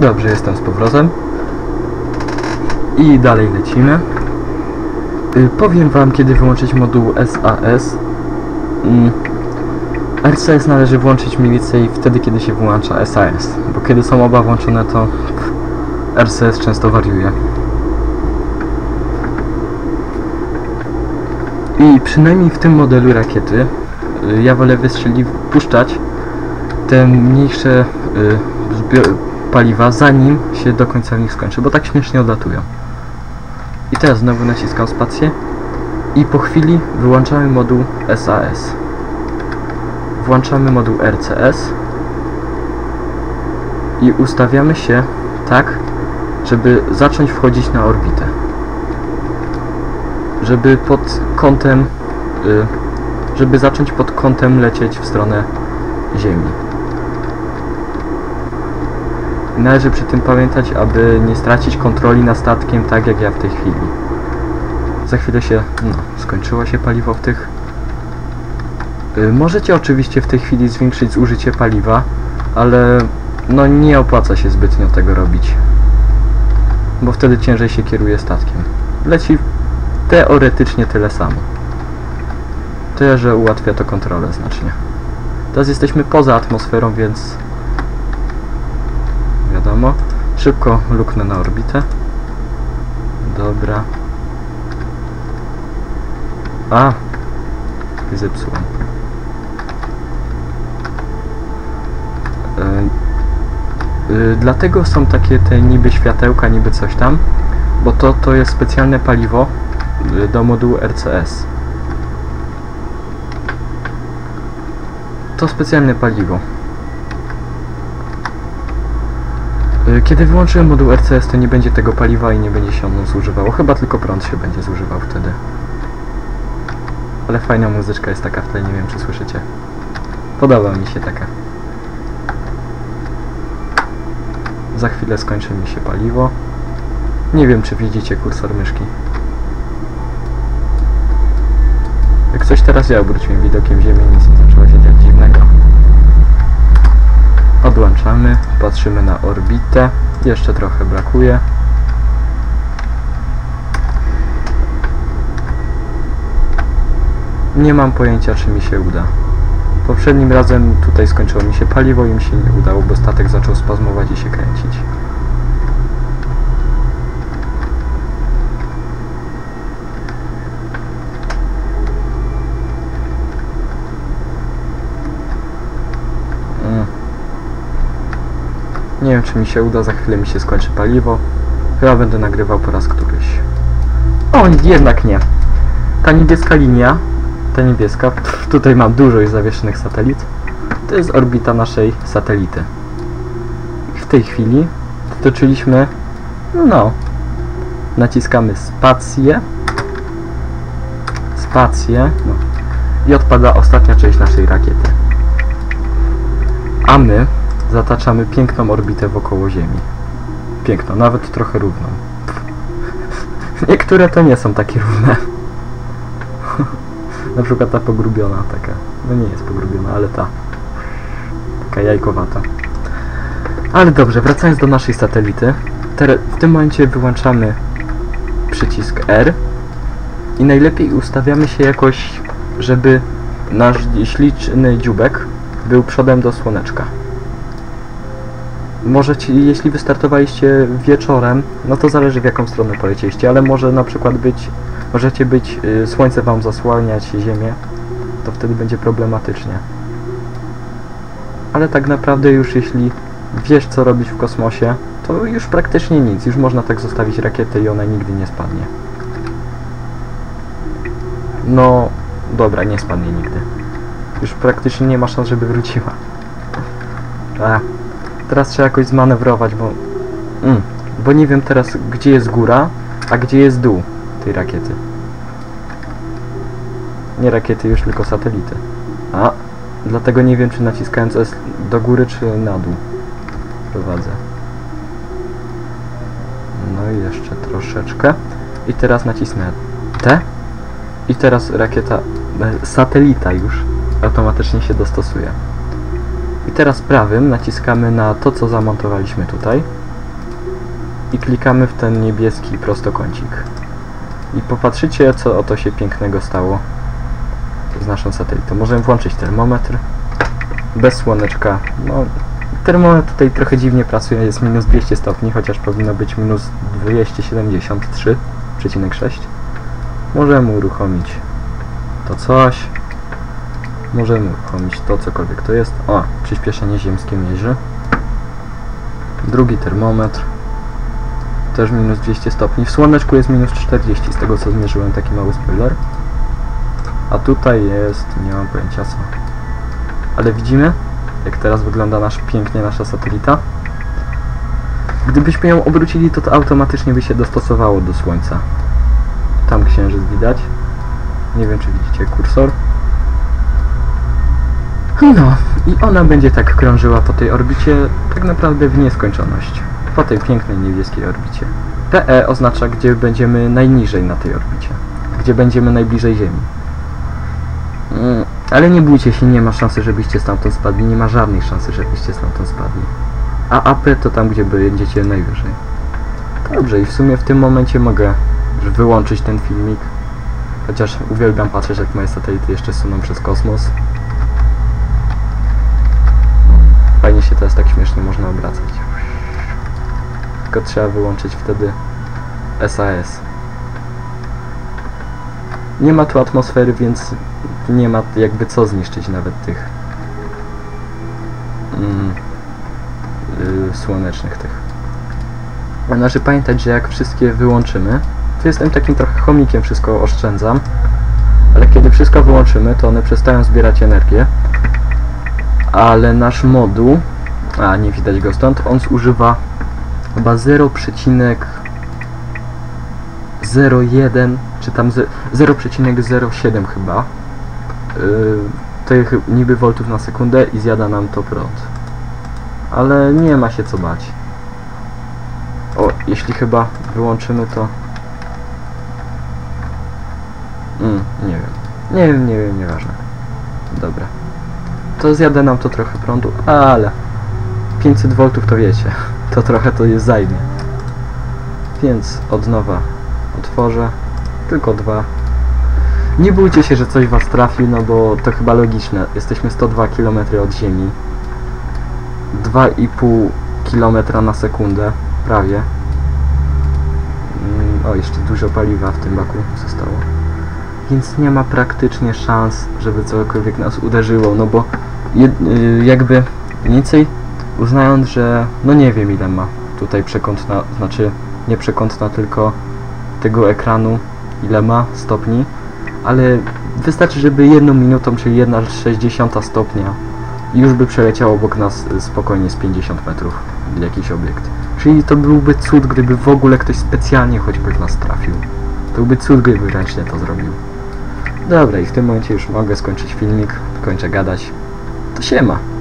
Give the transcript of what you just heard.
Dobrze, jestem z powrotem. I dalej lecimy. Y, powiem wam, kiedy wyłączyć moduł SAS. Mm. RCS należy włączyć mniej więcej wtedy, kiedy się włącza SAS, bo kiedy są oba włączone, to RCS często wariuje. I przynajmniej w tym modelu rakiety y, ja wolę wystrzeli puszczać te mniejsze y, zbio- paliwa zanim się do końca w nich skończy, bo tak śmiesznie odlatują. I teraz znowu naciskam spację i po chwili wyłączamy moduł SAS. Włączamy moduł RCS i ustawiamy się tak, żeby zacząć wchodzić na orbitę. Żeby pod kątem, y, żeby zacząć pod kątem lecieć w stronę Ziemi. Należy przy tym pamiętać, aby nie stracić kontroli nad statkiem tak jak ja w tej chwili. Za chwilę się, no, skończyło się paliwo w tych. Y, możecie oczywiście w tej chwili zwiększyć zużycie paliwa, ale no nie opłaca się zbytnio tego robić. Bo wtedy ciężej się kieruje statkiem. Leci teoretycznie tyle samo. Tyle, że ułatwia to kontrolę znacznie. Teraz jesteśmy poza atmosferą, więc wiadomo. Szybko luknę na orbitę. Dobra. A! Zepsułem. Yy, yy, dlatego są takie te niby światełka, niby coś tam, bo to, to jest specjalne paliwo yy, do modułu RCS. To specjalne paliwo. Y, Kiedy wyłączyłem moduł RCS, to nie będzie tego paliwa i nie będzie się ono zużywało. Chyba tylko prąd się będzie zużywał wtedy. Ale fajna muzyczka jest taka w tle, nie wiem czy słyszycie. Podoba mi się taka. Za chwilę skończy mi się paliwo. Nie wiem czy widzicie kursor myszki. Jak coś teraz ja obróciłem widokiem ziemi, nic nie zaczęło się dziać dziwnego. Odłączamy, patrzymy na orbitę. Jeszcze trochę brakuje. Nie mam pojęcia, czy mi się uda. Poprzednim razem tutaj skończyło mi się paliwo i mi się nie udało, bo statek zaczął spazmować i się kręcić. Nie wiem, czy mi się uda, za chwilę mi się skończy paliwo. Chyba będę nagrywał po raz któryś. O, jednak nie. Ta niebieska linia, ta niebieska, pff, tutaj mam dużo już zawieszonych satelit, to jest orbita naszej satelity. W tej chwili dotoczyliśmy, no, naciskamy spację, spację, no, i odpada ostatnia część naszej rakiety. A my zataczamy piękną orbitę wokoło Ziemi. Piękną, nawet trochę równą. Niektóre to nie są takie równe. Na przykład ta pogrubiona taka. No nie jest pogrubiona, ale ta. Taka jajkowata. Ale dobrze, wracając do naszej satelity. W tym momencie wyłączamy przycisk R i najlepiej ustawiamy się jakoś, żeby nasz śliczny dziubek był przodem do słoneczka. Możecie, jeśli wystartowaliście wieczorem, no to zależy w jaką stronę polecieliście, ale może na przykład być, możecie być, y, słońce wam zasłaniać ziemię, to wtedy będzie problematycznie. Ale tak naprawdę już jeśli wiesz co robić w kosmosie, to już praktycznie nic, już można tak zostawić rakietę i ona nigdy nie spadnie. No, dobra, nie spadnie nigdy. Już praktycznie nie ma szans, żeby wróciła. A, teraz trzeba jakoś zmanewrować, bo... Mm, bo nie wiem teraz, gdzie jest góra, a gdzie jest dół tej rakiety. Nie rakiety już, tylko satelity. A, dlatego nie wiem, czy naciskając S do góry, czy na dół prowadzę. No i jeszcze troszeczkę. I teraz nacisnę T. I teraz rakieta, e, satelita już automatycznie się dostosuje. I teraz prawym naciskamy na to, co zamontowaliśmy tutaj. i klikamy w ten niebieski prostokącik. I popatrzycie, co oto się pięknego stało z naszą satelitą. Możemy włączyć termometr bez słoneczka. No, termometr tutaj trochę dziwnie pracuje, jest minus 200 stopni, chociaż powinno być minus 273,6. Możemy uruchomić to coś. Możemy uruchomić to, cokolwiek to jest. O, przyspieszenie ziemskie mierzy. Drugi termometr. Też minus 200 stopni. W słoneczku jest minus 40, z tego co zmierzyłem, taki mały spoiler. A tutaj jest, nie mam pojęcia co. Ale widzimy, jak teraz wygląda nasz, pięknie nasza satelita. Gdybyśmy ją obrócili, to to automatycznie by się dostosowało do Słońca. Tam księżyc widać. Nie wiem, czy widzicie kursor. No, i ona będzie tak krążyła po tej orbicie tak naprawdę w nieskończoność. Po tej pięknej niebieskiej orbicie. PE oznacza, gdzie będziemy najniżej na tej orbicie. Gdzie będziemy najbliżej Ziemi. Mm, ale nie bójcie się, nie ma szansy, żebyście stamtąd spadli. Nie ma żadnej szansy, żebyście stamtąd spadli. A AP to tam, gdzie będziecie najwyżej. Dobrze, i w sumie w tym momencie mogę wyłączyć ten filmik. Chociaż uwielbiam patrzeć, jak moje satelity jeszcze suną przez kosmos. Fajnie się teraz tak śmiesznie można obracać. Tylko trzeba wyłączyć wtedy SAS. Nie ma tu atmosfery, więc nie ma jakby co zniszczyć nawet tych mm, yy, słonecznych tych. Należy pamiętać, że jak wszystkie wyłączymy, to jestem takim trochę chomikiem, wszystko oszczędzam, ale kiedy wszystko wyłączymy, to one przestają zbierać energię, ale nasz moduł, a nie widać go stąd, on zużywa chyba 0,01 czy tam ze- 0,07 chyba yy, tych niby voltów na sekundę i zjada nam to prąd. Ale nie ma się co bać. O, jeśli chyba wyłączymy to... Mm, nie wiem. Nie wiem, nie wiem, nieważne. Dobra. To zjadę nam to trochę prądu, ale 500 V to wiecie, to trochę to jest zajmie. Więc od nowa otworzę, tylko dwa. Nie bójcie się, że coś was trafi, no bo to chyba logiczne. Jesteśmy 102 km od Ziemi. 2,5 km na sekundę, prawie. Mm, O, jeszcze dużo paliwa w tym baku zostało. Więc nie ma praktycznie szans, żeby cokolwiek nas uderzyło, no bo jakby mniej więcej uznając, że no nie wiem ile ma tutaj przekątna, znaczy nie przekątna, tylko tego ekranu ile ma stopni, ale wystarczy, żeby jedną minutą, czyli 1,60 stopnia już by przeleciał obok nas y, spokojnie z 50 metrów jakiś obiekt. Czyli to byłby cud, gdyby w ogóle ktoś specjalnie choćby w nas trafił. To byłby cud, gdyby ręcznie to zrobił. Dobra, i w tym momencie już mogę skończyć filmik, kończę gadać. To siema.